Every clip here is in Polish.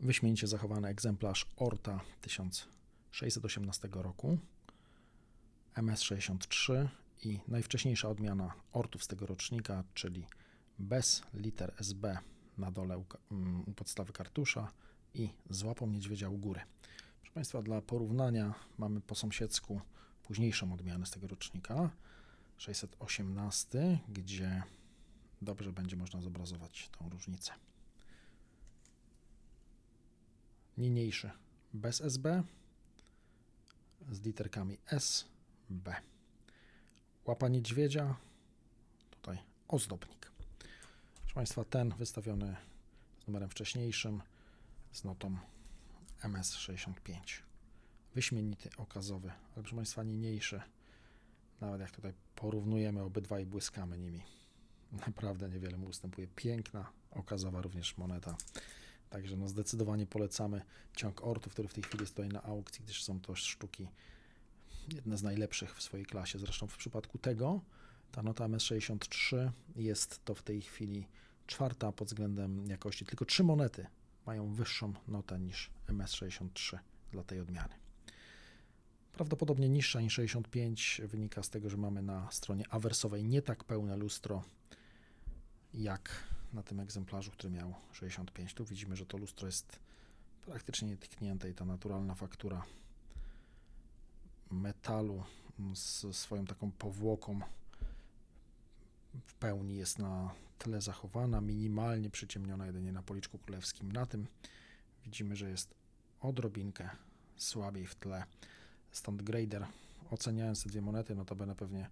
wyśmienicie zachowany egzemplarz Orta 1618 roku, MS63 i najwcześniejsza odmiana Ortów z tego rocznika, czyli bez liter SB na dole u, mm, u podstawy kartusza i z łapą niedźwiedzia u góry. Proszę Państwa, dla porównania mamy po sąsiedzku późniejszą odmianę z tego rocznika, 618, gdzie dobrze będzie można zobrazować tą różnicę. Niniejszy bez SB z literkami S, B. Łapa niedźwiedzia, tutaj ozdobnik. Proszę Państwa, ten wystawiony z numerem wcześniejszym, z notą MS65. Wyśmienity, okazowy, ale proszę Państwa, niniejszy. Nawet jak tutaj porównujemy obydwa i błyskamy nimi, naprawdę niewiele mu ustępuje. Piękna, okazowa również moneta. Także no zdecydowanie polecamy ciąg ortów, który w tej chwili stoi na aukcji, gdyż są to sztuki jedne z najlepszych w swojej klasie. Zresztą w przypadku tego ta nota MS63 jest to w tej chwili czwarta pod względem jakości. Tylko trzy monety mają wyższą notę niż MS63 dla tej odmiany. Prawdopodobnie niższa niż 65 wynika z tego, że mamy na stronie awersowej nie tak pełne lustro jak na tym egzemplarzu, który miał 65. Tu widzimy, że to lustro jest praktycznie nietknięte i ta naturalna faktura metalu z swoją taką powłoką w pełni jest na tle zachowana, minimalnie przyciemniona jedynie na policzku królewskim. Na tym widzimy, że jest odrobinkę słabiej w tle. Stąd grader, oceniając te dwie monety, notabene pewnie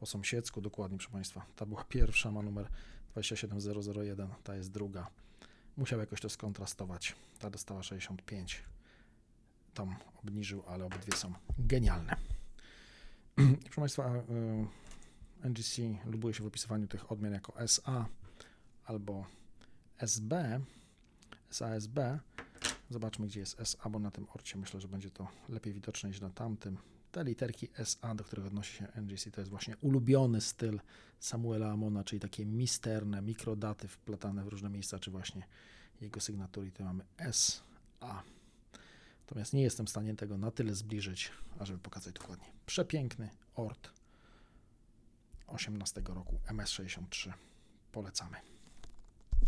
po sąsiedzku, dokładnie proszę Państwa, ta była pierwsza, ma numer 27001, ta jest druga. Musiał jakoś to skontrastować. Ta dostała 65. Tam obniżył, ale obydwie są genialne. Proszę Państwa, y, NGC lubuje się w opisywaniu tych odmian jako SA albo SB, SASB. Zobaczmy, gdzie jest SA, bo na tym orcie myślę, że będzie to lepiej widoczne niż na tamtym. Te literki SA, do których odnosi się NGC, to jest właśnie ulubiony styl Samuela Amona, czyli takie misterne mikrodaty wplatane w różne miejsca, czy właśnie jego sygnatury. Tu mamy SA. Natomiast nie jestem w stanie tego na tyle zbliżyć, ażeby pokazać dokładnie. Przepiękny ort 18 roku MS63. Polecamy.